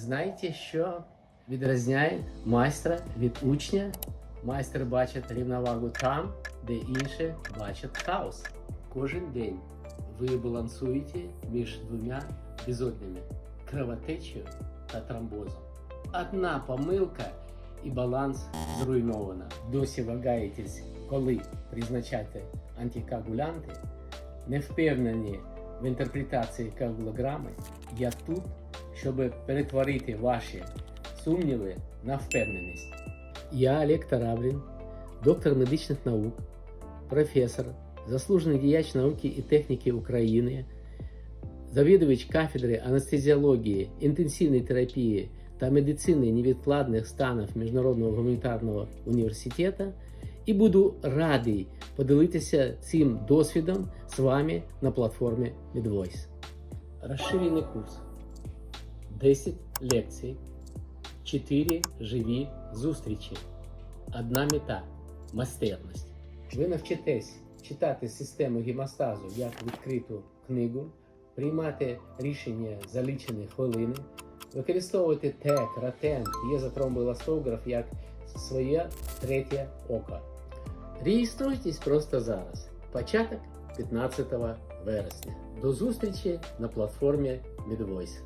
Знаєте, що відрізняє майстра від учня? Майстер бачить рівновагу там, де інші бачать хаос. Кожен день ви балансуєте між двома безоднями кровотечею та тромбозом. Одна помилка і баланс зруйновано. Досі вагаєтесь, коли призначати антикоагулянти, не впевнені в інтерпретації коагулограми, я тут, щоб перетворити ваші сумніви на впевненість. Я Олег Тараблін, доктор медичних наук, професор, заслужений діяч науки і техніки України, завідувач кафедри анестезіології, інтенсивної терапії та медицини невідкладних станів Міжнародного гуманітарного університету і буду радий поділитися цим досвідом з вами на платформі MedVoice. Розширений курс. 10 лекцій, 4 живі зустрічі, одна мета майстерність. Ви навчитесь читати систему гемостазу як відкриту книгу, приймати рішення за лічені хвилини, використовувати ТЕК, ратен, єзотромбоеластограф як своє третє око. Реєструйтесь просто зараз. Початок 15 вересня. До зустрічі на платформі MedVoice.